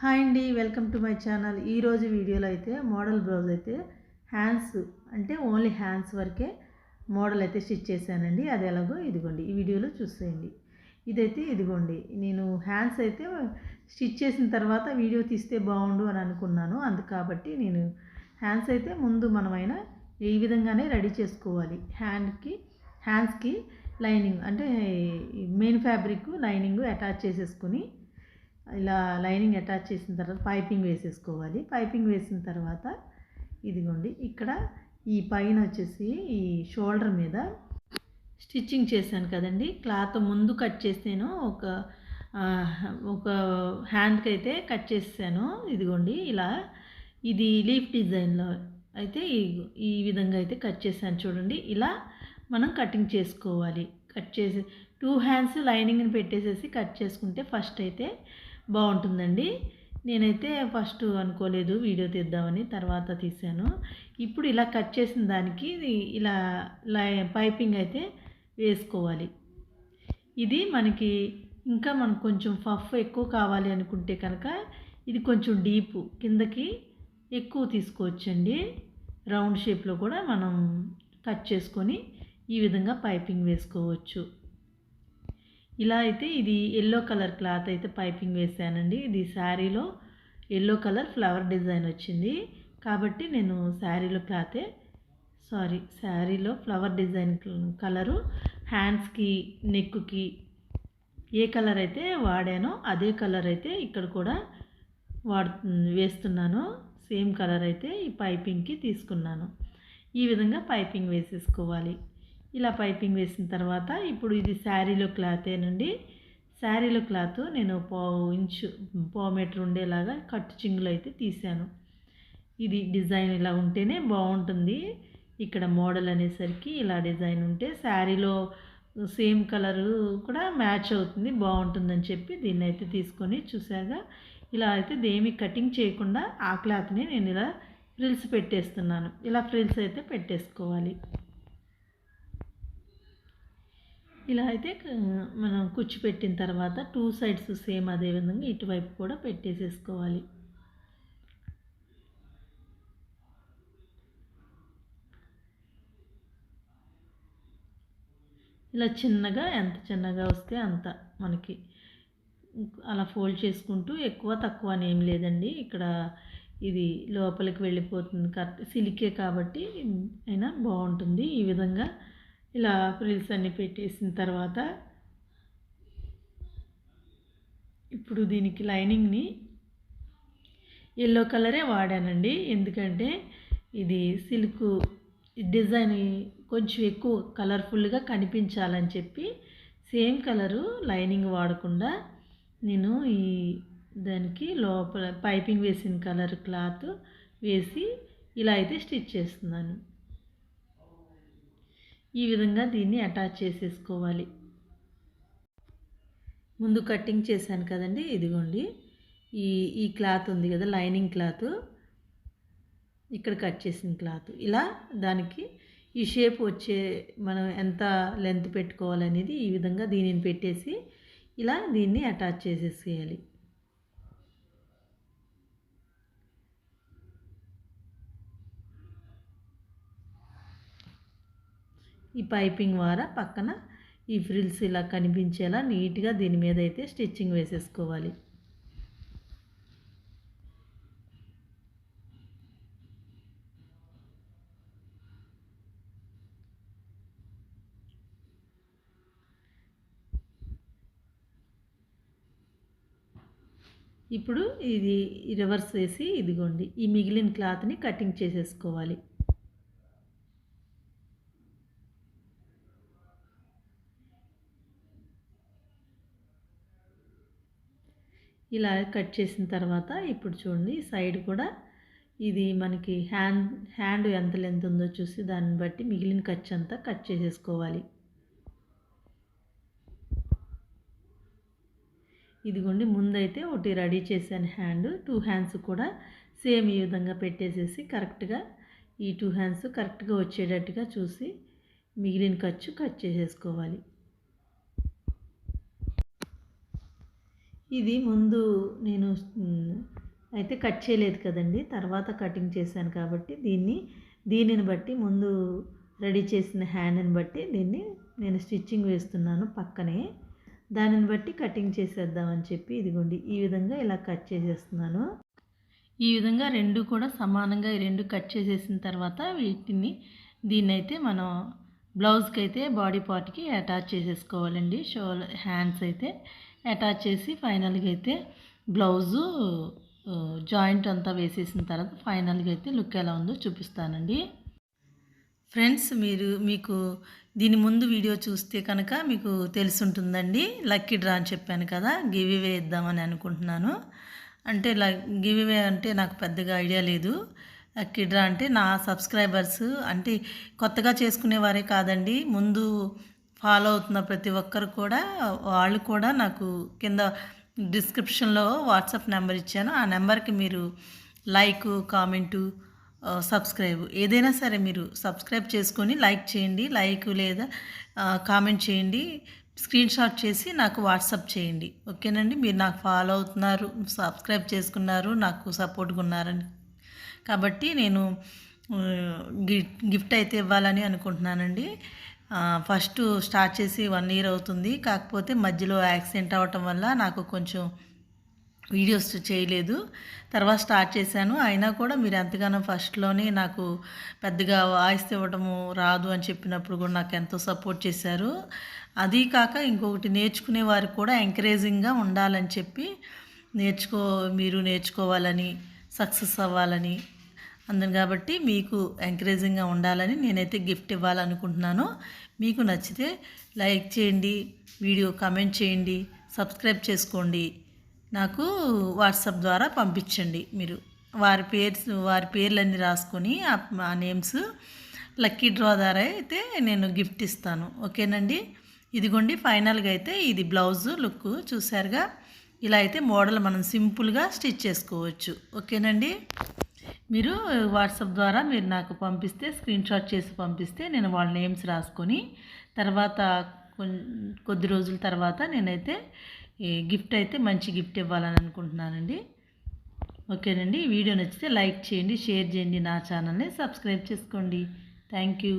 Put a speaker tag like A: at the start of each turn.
A: Hi అండి welcome to my channel. ఈరోజు వీడియోలో అయితే మోడల్ బ్లౌజ్ అయితే హ్యాండ్స్ అంటే ఓన్లీ హ్యాండ్స్ వరకే మోడల్ అయితే స్టిచ్ చేశానండి. అది ఎలాగో ఇదిగోండి ఈ వీడియోలో చూసేయండి. ఇదైతే ఇదిగోండి నేను హ్యాండ్స్ అయితే స్టిచ్ చేసిన తర్వాత వీడియో తీస్తే బాగుండు అని అనుకున్నాను. అందుకు కాబట్టి నేను హ్యాండ్స్ అయితే ముందు మనమైనా ఈ విధంగానే రెడీ చేసుకోవాలి. హ్యాండ్కి హ్యాండ్స్కి లైనింగ్ అంటే మెయిన్ ఫ్యాబ్రిక్ లైనింగ్ అటాచ్ చేసేసుకుని ఇలా లైనింగ్ అటాచ్ చేసిన తర్వాత పైపింగ్ వేసేసుకోవాలి. పైపింగ్ వేసిన తర్వాత ఇదిగోండి ఇక్కడ ఈ పైన వచ్చేసి ఈ షోల్డర్ మీద స్టిచ్చింగ్ చేశాను కదండి. క్లాత్ ముందు కట్ చేసాను ఒక ఒక హ్యాండ్కి అయితే కట్ చేసాను ఇదిగోండి ఇలా ఇది లీఫ్ డిజైన్లో అయితే ఈ ఈ విధంగా అయితే కట్ చేశాను చూడండి. ఇలా మనం కటింగ్ చేసుకోవాలి. కట్ చేసి టూ హ్యాండ్స్ లైనింగ్ని పెట్టేసేసి కట్ చేసుకుంటే ఫస్ట్ అయితే బాగుంటుందండి. నేనైతే ఫస్ట్ అనుకోలేదు వీడియో తీద్దామని తర్వాత తీసాను ఇప్పుడు ఇలా కట్ చేసిన దానికి ఇలా లై పైపింగ్ అయితే వేసుకోవాలి. ఇది మనకి ఇంకా మనకు కొంచెం ఫఫ్ ఎక్కువ కావాలి అనుకుంటే కనుక ఇది కొంచెం డీప్ కిందకి ఎక్కువ తీసుకోవచ్చండి. రౌండ్ షేప్లో కూడా మనం కట్ చేసుకొని ఈ విధంగా పైపింగ్ వేసుకోవచ్చు. ఇలా అయితే ఇది ఎల్లో కలర్ క్లాత్ అయితే పైపింగ్ వేసానండి. ఇది శారీలో ఎల్లో కలర్ ఫ్లవర్ డిజైన్ వచ్చింది. కాబట్టి నేను శారీలో క్లాతే సారీ శారీలో ఫ్లవర్ డిజైన్ కలరు హ్యాండ్స్కి నెక్కుకి ఏ కలర్ అయితే వాడానో అదే కలర్ అయితే ఇక్కడ కూడా వాడు వేస్తున్నాను. సేమ్ కలర్ అయితే ఈ పైపింగ్కి తీసుకున్నాను. ఈ విధంగా పైపింగ్ వేసేసుకోవాలి. ఇలా పైపింగ్ వేసిన తర్వాత ఇప్పుడు ఇది శారీలో క్లాతేనండి శారీలో క్లాత్ నేను పావు ఇంచు పావు మీటర్ ఉండేలాగా కట్ చింగులు అయితే తీసాను ఇది డిజైన్ ఇలా ఉంటేనే బాగుంటుంది. ఇక్కడ మోడల్ అనేసరికి ఇలా డిజైన్ ఉంటే శారీలో సేమ్ కలరు కూడా మ్యాచ్ అవుతుంది బాగుంటుందని చెప్పి దీన్ని అయితే తీసుకొని చూసాగా ఇలా అయితే దేమి కటింగ్ చేయకుండా ఆ క్లాత్ని నేను ఇలా ఫ్రిల్స్ పెట్టేస్తున్నాను. ఇలా ఫ్రిల్స్ అయితే పెట్టేసుకోవాలి. ఇలా అయితే మనం కుచ్చి పెట్టిన తర్వాత టూ సైడ్స్ సేమ్ అదే విధంగా ఇటువైపు కూడా పెట్టేసేసుకోవాలి. ఇలా చిన్నగా ఎంత చిన్నగా వస్తే అంత మనకి. అలా ఫోల్డ్ చేసుకుంటూ ఎక్కువ తక్కువ అని ఏం లేదండి. ఇక్కడ ఇది లోపలికి వెళ్ళిపోతుంది. కరెక్ట్ సిలికే కాబట్టి అయినా బాగుంటుంది. ఈ విధంగా ఇలా ఫ్రిల్స్ అన్ని పెట్టేసిన తర్వాత ఇప్పుడు దీనికి లైనింగ్ని ఎల్లో కలరే వాడానండి. ఎందుకంటే ఇది సిల్క్ డిజైన్ కొంచెం ఎక్కువ కలర్ఫుల్గా కనిపించాలని చెప్పి సేమ్ కలరు లైనింగ్ వాడకుండా నేను ఈ దానికి లోపల పైపింగ్ వేసిన కలర్ క్లాత్ వేసి ఇలా అయితే స్టిచ్ చేస్తున్నాను. ఈ విధంగా దీన్ని అటాచ్ చేసేసుకోవాలి. ముందు కటింగ్ చేశాను కదండి ఇదిగోండి. ఈ ఈ క్లాత్ ఉంది కదా లైనింగ్ క్లాత్. ఇక్కడ కట్ చేసిన క్లాత్. ఇలా దానికి ఈ షేప్ వచ్చే మనం ఎంత లెంత్ పెట్టుకోవాలనేది ఈ విధంగా దీనిని పెట్టేసి ఇలా దీన్ని అటాచ్ చేసేసేయాలి. ఈ పైపింగ్ వార పక్కన ఈ ఫ్రిల్స్ ఇలా కనిపించేలా నీట్గా దీని మీద అయితే స్టిచ్చింగ్ వేసేసుకోవాలి. ఇప్పుడు ఇది రివర్స్ వేసి ఇదిగోండి ఈ మిగిలిన క్లాత్ని కటింగ్ చేసేసుకోవాలి. ఇలా కట్ చేసిన తర్వాత ఇప్పుడు చూడండి సైడ్ కూడా ఇది మనకి హ్యాండ్ హ్యాండ్ ఎంత లెంత్ ఉందో చూసి దాన్ని బట్టి మిగిలిన ఖర్చు అంతా కట్ చేసేసుకోవాలి. ఇదిగోండి ముందైతే ఒకటి రెడీ చేశాను హ్యాండ్. టూ హ్యాండ్స్ కూడా సేమ్ ఈ విధంగా పెట్టేసేసి కరెక్ట్గా ఈ టూ హ్యాండ్స్ కరెక్ట్గా వచ్చేటట్టుగా చూసి మిగిలిన ఖర్చు కట్ చేసేసుకోవాలి. ఇది ముందు నేను అయితే కట్ చేయలేదు కదండి. తర్వాత కటింగ్ చేశాను కాబట్టి దీన్ని దీనిని బట్టి ముందు రెడీ చేసిన హ్యాండ్ని బట్టి దీన్ని నేను స్టిచ్చింగ్ వేస్తున్నాను పక్కనే. దానిని బట్టి కటింగ్ చేసేద్దామని చెప్పి ఇదిగోండి ఈ విధంగా ఇలా కట్ చేసేస్తున్నాను. ఈ విధంగా రెండు కూడా సమానంగా ఈ రెండు కట్ చేసేసిన తర్వాత వీటిని దీన్ని అయితే మనం బ్లౌజ్కి అయితే బాడీ పార్ట్కి అటాచ్ చేసేసుకోవాలండి. షోల్ హ్యాండ్స్ అయితే అటాచ్ చేసి ఫైనల్గా అయితే బ్లౌజు జాయింట్ అంతా వేసేసిన తర్వాత ఫైనల్గా అయితే లుక్ ఎలా ఉందో చూపిస్తానండి. ఫ్రెండ్స్ మీరు మీకు దీని ముందు వీడియో చూస్తే కనుక మీకు తెలుసుంటుందండి. లక్కీ డ్రా అని చెప్పాను కదా గివివే ఇద్దామని అనుకుంటున్నాను. అంటే గివివే అంటే నాకు పెద్దగా ఐడియా లేదు. లక్కీ డ్రా అంటే నా సబ్స్క్రైబర్స్ అంటే కొత్తగా చేసుకునేవారే కాదండి. ముందు ఫాలో అవుతున్న ప్రతి ఒక్కరు కూడా వాళ్ళు కూడా నాకు కింద డిస్క్రిప్షన్లో వాట్సాప్ నెంబర్ ఇచ్చాను. ఆ నెంబర్కి మీరు లైక్ కామెంటు సబ్స్క్రైబ్ ఏదైనా సరే మీరు సబ్స్క్రైబ్ చేసుకొని లైక్ చేయండి లైక్ లేదా కామెంట్ చేయండి స్క్రీన్ షాట్ చేసి నాకు వాట్సాప్ చేయండి. ఓకేనండి? మీరు నాకు ఫాలో అవుతున్నారు సబ్స్క్రైబ్ చేసుకున్నారు నాకు సపోర్ట్గా ఉన్నారని. కాబట్టి నేను గిఫ్ట్ అయితే ఇవ్వాలని అనుకుంటున్నానండి. ఫస్ట్ స్టార్ట్ చేసి వన్ ఇయర్ అవుతుంది. కాకపోతే మధ్యలో యాక్సిడెంట్ అవ్వటం వల్ల నాకు కొంచెం వీడియోస్ చేయలేదు. తర్వాత స్టార్ట్ చేశాను. అయినా కూడా మీరు ఎంతగానో ఫస్ట్లోనే నాకు పెద్దగా వాయిస్ ఇవ్వడము రాదు అని చెప్పినప్పుడు కూడా నాకు ఎంతో సపోర్ట్ చేశారు. అది కాక ఇంకొకటి నేర్చుకునే వారికి కూడా ఎంకరేజింగ్గా ఉండాలని చెప్పి నేర్చుకో మీరు నేర్చుకోవాలని సక్సెస్ అవ్వాలని అందును కాబట్టి మీకు ఎంకరేజింగ్గా ఉండాలని నేనైతే గిఫ్ట్ ఇవ్వాలనుకుంటున్నాను. మీకు నచ్చితే లైక్ చేయండి వీడియో కామెంట్ చేయండి సబ్స్క్రైబ్ చేసుకోండి. నాకు వాట్సాప్ ద్వారా పంపించండి మీరు. వారి పేర్స్ వారి పేర్లన్నీ రాసుకొని ఆ- ఆ నేమ్స్ లక్కీ డ్రా ద్వారా అయితే నేను గిఫ్ట్ ఇస్తాను. ఓకేనండి? ఇదిగోండి ఫైనల్గా అయితే ఇది బ్లౌజ్ లుక్ చూసారుగా ఇలా అయితే మోడల్ మనం సింపుల్గా స్టిచ్ చేసుకోవచ్చు. ఓకేనండి? మీరు వాట్సాప్ ద్వారా మీరు నాకు పంపిస్తే స్క్రీన్ షాట్ చేసి పంపిస్తే నేను వాళ్ళ నేమ్స్ రాసుకొని తర్వాత కొద్ది రోజుల తర్వాత నేనైతే గిఫ్ట్ అయితే మంచి గిఫ్ట్ ఇవ్వాలని అనుకుంటున్నానండి. ఓకేనండి. వీడియో నచ్చితే లైక్ చేయండి షేర్ చేయండి నా ఛానల్ని సబ్స్క్రైబ్ చేసుకోండి. Thank you